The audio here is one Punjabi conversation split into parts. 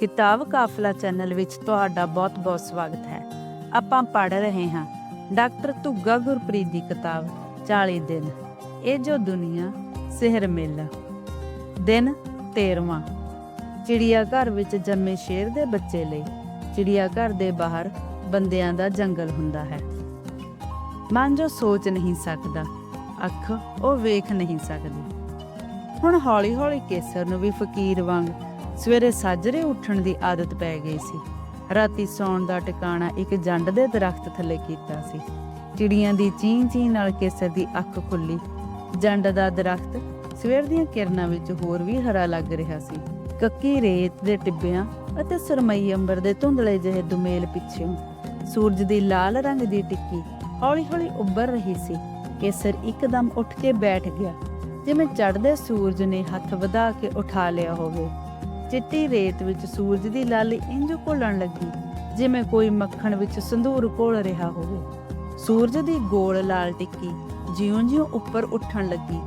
ਕਿਤਾਬ ਕਾਫਲਾ ਚੈਨਲ ਵਿੱਚ ਤੁਹਾਡਾ ਬਹੁਤ-ਬਹੁਤ ਸਵਾਗਤ ਹੈ। ਆਪਾਂ ਪੜ੍ਹ ਰਹੇ ਹਾਂ ਡਾਕਟਰ ਧੁੱਗਾ ਗੁਰਪ੍ਰੀਤ ਦੀ ਕਿਤਾਬ 40 ਦਿਨ। ਇਹ ਜੋ ਦੁਨੀਆ, ਸਿਹਰ ਮੇਲਾ। ਦਿਨ 13ਵਾਂ ਚਿੜੀਆ ਘਰ ਵਿੱਚ ਜੰਮੇ ਸ਼ੇਰ ਦੇ ਬੱਚੇ ਲਈ ਚਿੜੀਆ ਘਰ ਦੇ ਬਾਹਰ ਬੰਦਿਆਂ ਦਾ ਜੰਗਲ ਹੁੰਦਾ ਹੈ। ਮਨ ਜੋ ਸੋਚ ਨਹੀਂ ਸਕਦਾ, ਅੱਖ ਉਹ ਵੇਖ ਨਹੀਂ ਸਕਦੀ। ਹੁਣ ਹੌਲੀ-ਹੌਲੀ ਕੇਸਰ ਨੂੰ ਵੀ ਫਕੀਰ ਵਾਂਗ ਸਵੇਰੇ ਸਾਜਰੇ ਉੱਠਣ ਦੀ ਆਦਤ ਪੈ ਗਈ ਸੀ। ਰਾਤੀ ਸੌਣ ਦਾ ਟਿਕਾਣਾ ਇੱਕ ਜੰਡ ਦੇ ਦਰਖਤ ਥੱਲੇ ਕੀਤਾ ਸੀ। ਚਿੜੀਆਂ ਦੀ ਚੀਂ-ਚੀਂ ਨਾਲ ਕੇਸਰ ਦੀ ਅੱਖ ਖੁੱਲੀ। ਜੰਡ ਦਾ ਦਰਖਤ ਸਵੇਰ ਦੀਆਂ ਕਿਰਨਾਂ ਵਿੱਚ ਹੋਰ ਵੀ ਹਰਾ ਲੱਗ ਰਿਹਾ ਸੀ। ਕੱਕੀ ਰੇਤ ਦੇ ਟਿੱਬਿਆਂ ਅਤੇ ਸਰਮਈ ਅੰਬਰ ਦੇ ਧੁੰਦਲੇ ਜਿਹੇ ਦੁਮੇਲ ਪਿੱਛੋਂ ਸੂਰਜ ਦੀ ਲਾਲ ਰੰਗ ਦੀ ਟਿੱਕੀ ਹੌਲੀ-ਹੌਲੀ ਉੱਭਰ ਰਹੀ ਸੀ। ਕੇਸਰ ਇੱਕਦਮ ਉੱਠ ਕੇ ਬੈਠ ਗਿਆ, ਜਿਵੇਂ ਚੜ੍ਹਦੇ ਸੂਰਜ ਨੇ ਹੱਥ ਵਧਾ ਕੇ ਉਠਾ ਲਿਆ ਹੋਵੇ। ਚਿੱਟੀ ਰੇਤ ਵਿੱਚ ਸੂਰਜ ਦੀ ਲਾਲੀ ਇੰਜ ਘੁਲਣ ਲੱਗੀ, ਜਿਵੇਂ ਕੋਈ ਮੱਖਣ ਵਿੱਚ ਸੰਧੂਰ ਘੋਲ ਰਿਹਾ ਹੋਵੇ। ਸੂਰਜ ਦੀ ਗੋਲ ਲਾਲ ਟਿੱਕੀ ਜਿਉਂ-ਜਿਉਂ ਉੱਪਰ ਉੱਠਣ ਲੱਗੀ,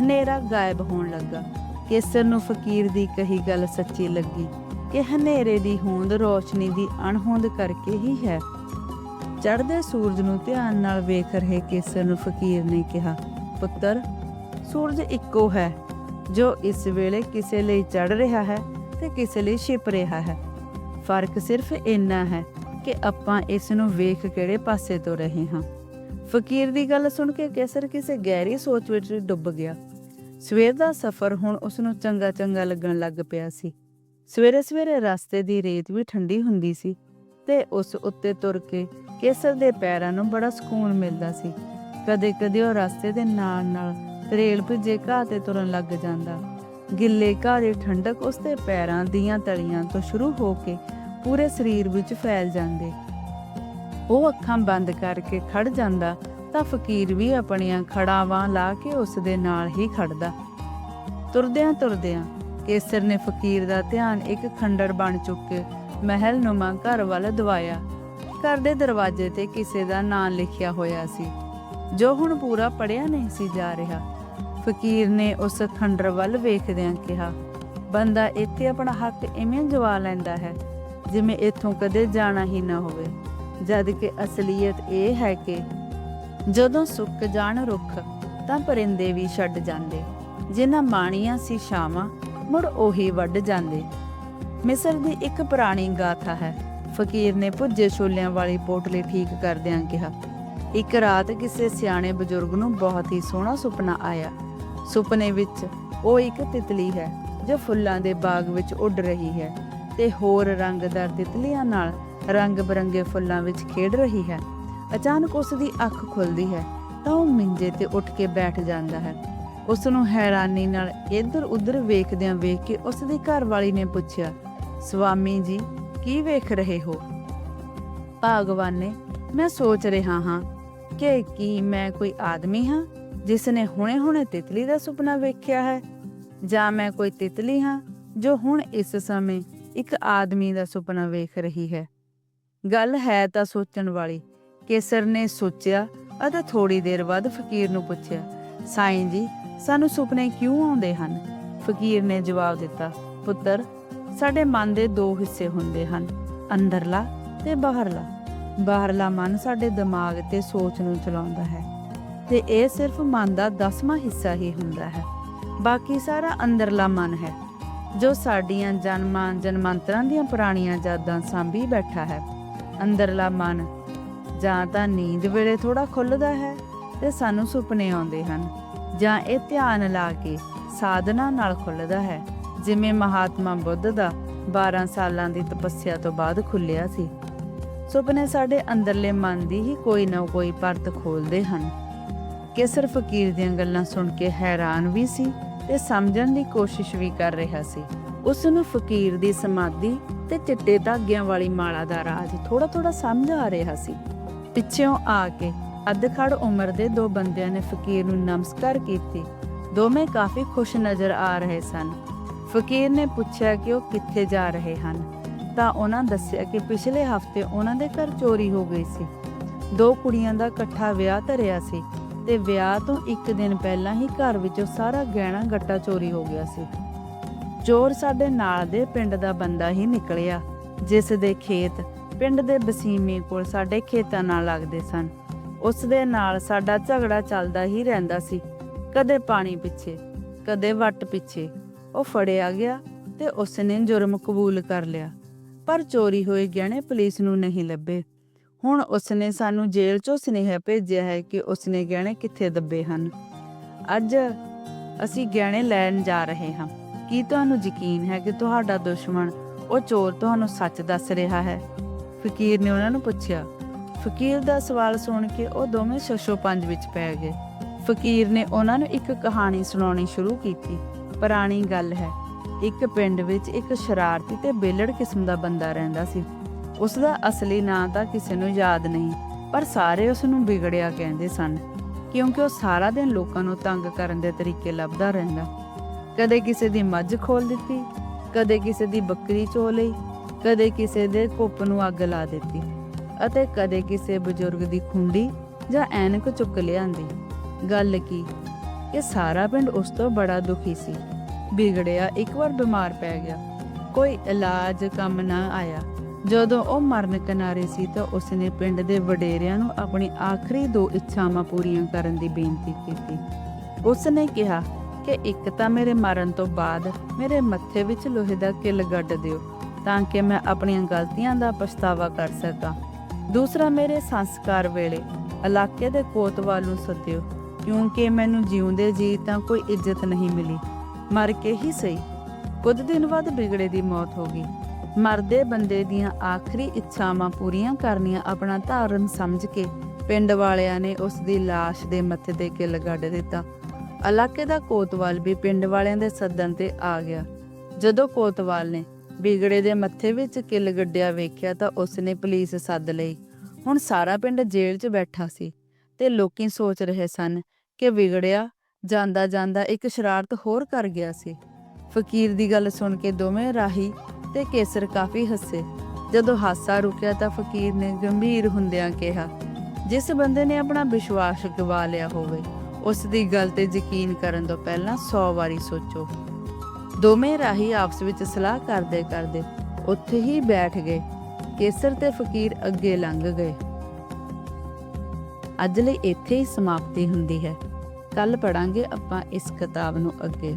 ਹਨੇਰਾ ਗਾਇਬ ਹੋਣ ਲੱਗਾ। ਕੇਸਰ ਨੂੰ ਫਕੀਰ ਦੀ ਕਹੀ ਗੱਲ ਸੱਚੀ ਲੱਗੀ ਕਿ ਹਨੇਰੇ ਦੀ ਹੋਂਦ ਰੋਸ਼ਨੀ ਦੀ ਅਣਹੋਂਦ ਕਰਕੇ ਹੀ ਹੈ। ਚੜ੍ਹਦੇ ਸੂਰਜ ਨੂੰ ਧਿਆਨ ਨਾਲ ਵੇਖ ਰਹੇ ਕੇਸਰ ਨੂੰ ਫਕੀਰ ਨੇ ਕਿਹਾ, ਪੁੱਤਰ, ਸੂਰਜ ਇੱਕੋ ਹੈ, ਜੋ ਇਸ ਵੇਲੇ ਕਿਸੇ ਲਈ ਚੜ ਰਿਹਾ ਹੈ। ਤੇ ਕਿਸੇ ਲਈ ਛਿਪ ਰਿਹਾ ਹੈ। ਫ਼ਰਕ ਸਿਰਫ ਇੰਨਾ ਹੈ ਕਿ ਆਪਾਂ ਇਸ ਨੂੰ ਵੇਖ ਕਿਹੜੇ ਪਾਸੇ ਤੋਂ ਰਹੇ ਹਾਂ। ਫਕੀਰ ਦੀ ਗੱਲ ਸੁਣ ਕੇ ਕੇਸਰ ਕਿਸੇ ਗਹਿਰੀ ਸੋਚ ਵਿੱਚ ਡੁੱਬ ਗਿਆ। ਸਵੇਰ ਦਾ ਸਫ਼ਰ ਹੁਣ ਉਸ ਨੂੰ ਚੰਗਾ ਚੰਗਾ ਲੱਗਣ ਲੱਗ ਪਿਆ ਸੀ। ਸਵੇਰੇ ਸਵੇਰੇ ਰਸਤੇ ਦੀ ਰੇਤ ਵੀ ਠੰਡੀ ਹੁੰਦੀ ਸੀ ਤੇ ਉਸ ਉੱਤੇ ਤੁਰ ਕੇ ਕੇਸਰ ਦੇ ਪੈਰਾਂ ਨੂੰ ਬੜਾ ਸਕੂਨ ਮਿਲਦਾ ਸੀ। ਕਦੇ-ਕਦੇ ਉਹ ਰਸਤੇ ਦੇ ਨਾਲ-ਨਾਲ ਰੇਲ ਭਿੱਜੇ ਘਾਹ ਤੇ ਤੁਰਨ ਲੱਗ ਜਾਂਦਾ। ਗਿੱਲੇ ਘਾਹ ਠੰਡਕ ਉਸਦੇ ਪੈਰਾਂ ਦੀਆਂ ਤਲੀਆਂ ਤੋਂ ਸ਼ੁਰੂ ਹੋ ਕੇ ਪੂਰੇ ਸਰੀਰ ਵਿੱਚ ਫੈਲ ਜਾਂਦੇ। ਉਹ ਅੱਖਾਂ ਬੰਦ ਕਰਕੇ ਖੜ ਜਾਂਦਾ ਤਾਂ ਫਕੀਰ ਵੀ ਆਪਣੀਆਂ ਖੜਾਵਾਂ ਲਾ ਕੇ ਉਸ ਦੇ ਨਾਲ ਹੀ ਖੜਦਾ। ਤੁਰਦਿਆਂ ਤੁਰਦਿਆਂ ਕੇਸਰ ਨੇ ਫਕੀਰ ਦਾ ਧਿਆਨ ਇੱਕ ਖੰਡਰ ਬਣ ਚੁੱਕੇ ਮਹਿਲ ਨੁਮਾ ਘਰ ਵੱਲ ਦਵਾਇਆ। ਘਰ ਦੇ ਦਰਵਾਜ਼ੇ ਤੇ ਕਿਸੇ ਦਾ ਨਾਂ ਲਿਖਿਆ ਹੋਇਆ ਸੀ। ਜੋ ਹੁਣ ਪੂਰਾ ਪੜਿਆ ਨਹੀਂ ਸੀ ਜਾ ਰਿਹਾ। ਫਕੀਰ ਨੇ ਉਸ ਖੰਡਰ ਵੱਲ ਵੇਖਦਿਆਂ ਕਿਹਾ, ਬੰਦਾ ਇੱਥੇ ਆਪਣਾ ਹੱਕ ਇਵੇਂ ਜਵਾ ਲੈਂਦਾ ਹੈ, ਜਿਵੇਂ ਇੱਥੋਂ ਕਦੇ ਜਾਣਾ ਹੀ ਨਾ ਹੋਵੇ। ਜਦ ਕਿ ਅਸਲੀਅਤ ਇਹ ਹੈ ਕਿ ਜਦੋਂ ਸੁੱਕ ਜਾਣ ਰੁੱਖ, ਤਾਂ ਪਰਿੰਦੇ ਵੀ ਛੱਡ ਜਾਂਦੇ। ਜਿਨ੍ਹਾਂ ਮਾਣੀਆਂ ਸੀ ਸ਼ਾਮਾਂ ਮੁੜ ਉਹੀ ਵੱਢ ਜਾਂਦੇ। ਮਿਸਰ ਦੀ ਇੱਕ ਪੁਰਾਣੀ ਗਾਥਾ ਹੈ। ਫਕੀਰ ਨੇ ਭੁੱਜੇ ਛੋਲਿਆਂ ਵਾਲੀ ਪੋਟਲੀ ਠੀਕ ਕਰਦਿਆਂ ਕਿਹਾ, ਇੱਕ ਰਾਤ ਕਿਸੇ ਸਿਆਣੇ ਬਜ਼ੁਰਗ ਨੂੰ ਬਹੁਤ ਹੀ ਸੋਹਣਾ ਸੁਪਨਾ ਆਇਆ। ਸੁਪਨੇ ਵਿੱਚ ਉਹ ਇੱਕ ਤਿਤਲੀ ਹੈ, ਜੋ ਫੁੱਲਾਂ ਦੇ ਬਾਗ ਵਿੱਚ ਉੱਡ ਰਹੀ ਹੈ ਤੇ ਹੋਰ ਰੰਗਦਾਰ ਤਿਤਲੀਆਂ ਨਾਲ ਰੰਗ ਬਰੰਗੇ ਫੁੱਲਾਂ ਵਿੱਚ ਖੇਡ ਰਹੀ ਹੈ। ਅਚਾਨਕ ਉਸ ਦੀ ਅੱਖ ਖੁੱਲਦੀ ਹੈ, ਤਾਂ ਉਹ ਮਿੰਜੇ ਤੇ ਉੱਠ ਕੇ ਬੈਠ ਜਾਂਦਾ ਹੈ। ਉਸ ਨੂੰ ਹੈਰਾਨੀ ਨਾਲ ਇੱਧਰ ਉੱਧਰ ਵੇਖਦਿਆਂ ਵੇਖ ਕੇ ਉਸ ਦੀ ਘਰਵਾਲੀ ਨੇ ਪੁੱਛਿਆ, ਸਵਾਮੀ ਜੀ, ਕੀ ਵੇਖ ਰਹੇ ਹੋ? ਭਗਵਾਨ ਨੇ ਮੈਂ ਸੋਚ ਰਿਹਾ ਹਾਂ ਕਿ ਕੀ ਮੈਂ ਕੋਈ ਆਦਮੀ ਹਾਂ? ਜਿਸ ਨੇ ਹੁਣੇ-ਹੁਣੇ ਤਿਤਲੀ ਦਾ ਸੁਪਨਾ ਵੇਖਿਆ ਹੈ, ਜਾਂ ਮੈਂ ਕੋਈ ਤਿਤਲੀ ਹਾਂ ਜੋ ਹੁਣ ਇਸ ਸਮੇਂ ਇੱਕ ਆਦਮੀ ਦਾ ਸੁਪਨਾ ਵੇਖ ਰਹੀ ਹੈ। ਗੱਲ ਹੈ ਤਾਂ ਸੋਚਣ ਵਾਲੀ, ਕੇਸਰ ਨੇ ਸੋਚਿਆ ਅਤੇ ਥੋੜੀ ਦੇਰ ਬਾਅਦ ਫਕੀਰ ਨੂੰ ਪੁੱਛਿਆ, ਸਾਈਂ ਜੀ, ਸਾਨੂੰ ਸੁਪਨੇ ਕਿਉਂ ਆਉਂਦੇ ਹਨ? ਫਕੀਰ ਨੇ ਜਵਾਬ ਦਿੱਤਾ, ਪੁੱਤਰ, ਸਾਡੇ ਮਨ ਦੇ ਦੋ ਹਿੱਸੇ ਹੁੰਦੇ ਹਨ, ਅੰਦਰਲਾ ਤੇ ਬਾਹਰਲਾ। ਬਾਹਰਲਾ ਮਨ ਸਾਡੇ ਦਿਮਾਗ ਤੇ ਸੋਚ ਨੂੰ ਚਲਾਉਂਦਾ ਹੈ। ਤੇ ਇਹ ਸਿਰਫ ਮਨ ਦਾ 10ਵਾਂ ਹਿੱਸਾ ਹੀ ਹੁੰਦਾ ਹੈ। ਬਾਕੀ ਸਾਰਾ ਅੰਦਰਲਾ ਮਨ ਹੈ, ਜੋ ਸਾਡੀਆਂ ਜਨਮਾਂ ਜਨਮਾਂਤਰਾਂ ਦੀਆਂ ਪੁਰਾਣੀਆਂ ਯਾਦਾਂ ਸਾਂਭੀ ਬੈਠਾ ਹੈ। ਅੰਦਰਲਾ ਮਨ ਜਾਂ ਤਾਂ ਨੀਂਦ ਵੇਲੇ ਥੋੜਾ ਖੁੱਲਦਾ ਹੈ ਤੇ ਸਾਨੂੰ ਸੁਪਨੇ ਆਉਂਦੇ ਹਨ, ਜਾਂ ਇਹ ਧਿਆਨ ਲਾ ਕੇ ਸਾਧਨਾ ਨਾਲ ਖੁੱਲਦਾ ਹੈ, ਜਿਵੇਂ ਮਹਾਤਮਾ ਬੁੱਧ ਦਾ 12 ਸਾਲਾਂ ਦੀ ਤਪੱਸਿਆ ਤੋਂ ਬਾਅਦ ਖੁੱਲਿਆ ਸੀ। ਸੁਪਨੇ ਸਾਡੇ ਅੰਦਰਲੇ ਮਨ ਦੀ ਹੀ ਕੋਈ ਨਾ ਕੋਈ ਪਰਤ ਖੋਲਦੇ ਹਨ। ਕੇਸਰ ਫਕੀਰ ਦੀਆਂ ਗੱਲਾਂ ਸੁਣ ਕੇ ਹੈਰਾਨ ਵੀ ਸੀ ਤੇ ਸਮਝਣ ਦੀ ਕੋਸ਼ਿਸ਼ ਵੀ ਕਰ ਰਿਹਾ ਸੀ। ਉਸ ਨੂੰ ਫਕੀਰ ਦੀ ਸਮਾਧੀ ਤੇ ਚਿੱਟੇ ਧਾਗਿਆਂ ਵਾਲੀ ਮਾਲਾ ਦਾ ਰਾਜ ਥੋੜਾ ਥੋੜਾ ਸਮਝ ਆ ਰਿਹਾ ਸੀ। ਪਿੱਛੇੋਂ ਆ ਕੇ ਅੱਧਖੜ ਉਮਰ ਦੇ ਦੋ ਬੰਦਿਆਂ ਨੇ ਫਕੀਰ ਨੂੰ ਨਮਸਕਾਰ ਕੀਤੀ। ਦੋਵੇਂ ਕਾਫੀ ਖੁਸ਼ ਨਜ਼ਰ ਆ ਰਹੇ ਸਨ। ਫਕੀਰ ਨੇ ਪੁੱਛਿਆ ਕਿ ਉਹ ਕਿੱਥੇ ਜਾ ਰਹੇ ਹਨ। ਤਾਂ ਉਹਨਾਂ ਦੱਸਿਆ ਕਿ ਪਿਛਲੇ ਹਫ਼ਤੇ ਉਹਨਾਂ ਦੇ ਘਰ ਚੋਰੀ ਹੋ ਗਈ ਸੀ। ਦੋ ਕੁੜੀਆਂ ਦਾ ਇਕੱਠਾ ਵਿਆਹ ਧਰਿਆ ਸੀ। ਤੇ ਵਿਆਹ ਤੋਂ ਇੱਕ ਦਿਨ ਪਹਿਲਾਂ ਹੀ ਘਰ ਵਿੱਚੋਂ ਸਾਰਾ ਗਹਿਣਾ ਗੱਟਾ ਚੋਰੀ ਹੋ ਗਿਆ ਸੀ। ਚੋਰ ਸਾਡੇ ਨਾਲ ਦੇ ਪਿੰਡ ਦਾ ਬੰਦਾ ਹੀ ਨਿਕਲਿਆ, ਜਿਸ ਦੇ ਖੇਤ ਪਿੰਡ ਦੇ ਬਸੀਮੇ ਕੋਲ ਸਾਡੇ ਖੇਤਾਂ ਨਾਲ ਲੱਗਦੇ ਸਨ। ਉਸ ਦੇ ਨਾਲ ਸਾਡਾ ਝਗੜਾ ਚੱਲਦਾ ਹੀ ਰਹਿੰਦਾ ਸੀ। ਕਦੇ ਪਾਣੀ ਪਿੱਛੇ, ਕਦੇ ਵੱਟ ਪਿੱਛੇ, ਉਹ ਫੜਿਆ ਗਿਆ ਤੇ ਉਸ ਨੇ ਜੁਰਮ ਕਬੂਲ ਕਰ ਲਿਆ। ਪਰ ਚੋਰੀ ਹੋਏ ਗਹਿਣੇ ਪੁਲਿਸ ਨੂੰ ਨਹੀਂ ਲੱਭੇ। ਹੁਣ ਉਸਨੇ ਸਾਨੂੰ ਜੇਲ੍ਹ 'ਚੋਂ ਸੁਨੇਹਾ ਭੇਜਿਆ ਹੈ ਕਿ ਉਸਨੇ ਗਹਿਣੇ ਕਿੱਥੇ ਦੱਬੇ ਹਨ। ਅੱਜ ਅਸੀਂ ਗਹਿਣੇ ਲੈਣ ਜਾ ਰਹੇ ਹਾਂ। ਕੀ ਤੁਹਾਨੂੰ ਯਕੀਨ ਹੈ ਕਿ ਤੁਹਾਡਾ ਦੁਸ਼ਮਣ ਉਹ ਚੋਰ ਤੁਹਾਨੂੰ ਸੱਚ ਦੱਸ ਰਿਹਾ ਹੈ? ਫਕੀਰ ਨੇ ਉਹਨਾਂ ਨੂੰ ਪੁੱਛਿਆ। ਫਕੀਰ ਦਾ ਸਵਾਲ ਸੁਣ ਕੇ ਉਹ ਦੋਵੇਂ ਸ਼ਸ਼ੋ ਪੰਜ ਵਿੱਚ ਪੈ ਗਏ। ਫਕੀਰ ਨੇ ਉਹਨਾਂ ਨੂੰ ਇੱਕ ਕਹਾਣੀ ਸੁਣਾਉਣੀ ਸ਼ੁਰੂ ਕੀਤੀ। ਪੁਰਾਣੀ ਗੱਲ ਹੈ, ਇੱਕ ਪਿੰਡ ਵਿੱਚ ਇੱਕ ਸ਼ਰਾਰਤੀ ਤੇ ਬੇਲੜ ਕਿਸਮ ਦਾ ਬੰਦਾ ਰਹਿੰਦਾ ਸੀ। ਉਸ ਦਾ ਅਸਲੀ ਨਾਂ ਤਾਂ ਕਿਸੇ ਨੂੰ ਯਾਦ ਨਹੀਂ, ਪਰ ਸਾਰੇ ਉਸ ਨੂੰ ਵਿਗੜਿਆ ਕਹਿੰਦੇ ਸਨ, ਕਿਉਂਕਿ ਉਹ ਸਾਰਾ ਦਿਨ ਲੋਕਾਂ ਨੂੰ ਤੰਗ ਕਰਨ ਦੇ ਤਰੀਕੇ ਲੱਭਦਾ ਰਹਿੰਦਾ। ਕਦੇ ਕਿਸੇ ਦੀ ਮੱਝ ਖੋਲ ਦਿੱਤੀ, ਕਦੇ ਕਿਸੇ ਦੀ ਬੱਕਰੀ ਚੋ ਲਈ, ਕਦੇ ਕਿਸੇ ਦੇ ਕੁੱਪ ਨੂੰ ਅੱਗ ਲਾ ਦਿੱਤੀ, ਅਤੇ ਕਦੇ ਕਿਸੇ ਬਜ਼ੁਰਗ ਦੀ ਖੁੰਡੀ ਜਾਂ ਐਨਕ ਚੁੱਕ ਲਿਆਂਦੀ। ਗੱਲ ਕੀ? ਇਹ ਸਾਰਾ ਪਿੰਡ ਉਸ ਤੋਂ ਬੜਾ ਦੁਖੀ ਸੀ। ਵਿਗੜਿਆ ਇੱਕ ਵਾਰ ਬਿਮਾਰ ਪੈ ਗਿਆ। ਕੋਈ ਇਲਾਜ ਕੰਮ ਨਾ ਆਇਆ। ਜਦੋਂ ਉਹ ਮਰਨ ਕਿਨਾਰੇ ਸੀ ਤਾਂ ਉਸਨੇ ਪਿੰਡ ਦੇ ਵਡੇਰਿਆਂ ਨੂੰ ਆਪਣੀ ਆਖਰੀ ਦੋ ਇੱਛਾਵਾਂ ਪੂਰੀਆਂ ਕਰਨ ਦੀ ਬੇਨਤੀ ਕੀਤੀ। ਉਸਨੇ ਕਿਹਾ ਕਿ ਇੱਕ ਤਾਂ ਮੇਰੇ ਮਰਨ ਤੋਂ ਬਾਅਦ ਮੇਰੇ ਮੱਥੇ ਵਿੱਚ ਲੋਹੇ ਦਾ ਕਿੱਲ ਗੱਡ ਦਿਓ ਤਾਂ ਕਿ ਮੈਂ ਆਪਣੀਆਂ ਗਲਤੀਆਂ ਦਾ ਪਛਤਾਵਾ ਕਰ ਸਕਾਂ। ਦੂਸਰਾ, ਮੇਰੇ ਸੰਸਕਾਰ ਵੇਲੇ ਇਲਾਕੇ ਦੇ ਕੋਤਵਾਲ ਨੂੰ ਸੱਦਿਓ, ਕਿਉਂਕਿ ਮੈਨੂੰ ਜਿਉਂਦੇ ਜੀ ਤਾਂ ਕੋਈ ਇੱਜ਼ਤ ਨਹੀਂ ਮਿਲੀ। ਮਰ ਕੇ ਹੀ ਸਹੀ। ਕੁਝ ਦਿਨ ਬਾਅਦ ਬਿਗੜੇ ਦੀ ਮੌਤ ਹੋ ਗਈ। ਮਰਦੇ ਬੰਦੇ ਦੀਆਂ ਆਖਰੀ ਇੱਛਾਵਾਂ ਪੂਰੀਆਂ ਕਰਨੀਆਂ ਆਪਣਾ ਧਾਰਨ ਸਮਝ ਕੇ ਪਿੰਡ ਵਾਲਿਆਂ ਨੇ ਉਸ ਦੀ ਲਾਸ਼ ਦੇ ਮੱਥੇ ਤੇ ਕਿੱਲ ਗੱਡ ਦਿੱਤਾ। ਇਲਾਕੇ ਦਾ ਕੋਤਵਾਲ ਵੀ ਪਿੰਡ ਵਾਲਿਆਂ ਦੇ ਸੱਦਣ ਤੇ ਆ ਗਿਆ। ਜਦੋਂ ਕੋਤਵਾਲ ਨੇ ਬਿਗੜੇ ਦੇ ਮੱਥੇ ਵਿੱਚ ਕਿੱਲ ਗੱਡਿਆ ਵੇਖਿਆ ਤਾਂ ਉਸ ਨੇ ਪੁਲਿਸ ਸੱਦ ਲਈ। ਹੁਣ ਸਾਰਾ ਪਿੰਡ ਜੇਲ੍ਹ 'ਚ ਬੈਠਾ ਸੀ ਤੇ ਲੋਕੀ ਸੋਚ ਰਹੇ ਸਨ ਕਿ ਵਿਗੜਿਆ ਜਾਂਦਾ ਜਾਂਦਾ ਇੱਕ ਸ਼ਰਾਰਤ ਹੋਰ ਕਰ ਗਿਆ ਸੀ। ਫਕੀਰ ਦੀ ਗੱਲ ਸੁਣ ਕੇ ਦੋਵੇਂ ਰਾਹੀ ਤੇ ਕੇਸਰ ਕਾਫੀ ਹੱਸੇ। ਜਦੋਂ ਹਾਸਾ ਰੁਕਿਆ ਤਾਂ ਫਕੀਰ ਨੇ ਗੰਭੀਰ ਹੁੰਦਿਆਂ ਕਿਹਾ, ਜਿਸ ਬੰਦੇ ਨੇ ਆਪਣਾ ਵਿਸ਼ਵਾਸ ਗਵਾ ਲਿਆ ਹੋਵੇ, ਉਸ ਦੀ ਗੱਲ ਤੇ ਯਕੀਨ ਕਰਨ ਤੋਂ ਪਹਿਲਾਂ 100 ਵਾਰੀ ਸੋਚੋ। ਦੋਵੇਂ ਰਾਹੀ ਆਪਸ ਵਿੱਚ ਸਲਾਹ ਕਰਦੇ ਕਰਦੇ ਉੱਥੇ ਹੀ ਬੈਠ ਗਏ। ਕੇਸਰ ਤੇ ਫਕੀਰ ਅੱਗੇ ਲੰਘ ਗਏ। ਅੱਜ ਲਈ ਇੱਥੇ ਹੀ ਸਮਾਪਤੀ ਹੁੰਦੀ ਹੈ। ਕੱਲ ਪੜਾਂਗੇ ਆਪਾਂ ਇਸ ਕਿਤਾਬ ਨੂੰ ਅੱਗੇ।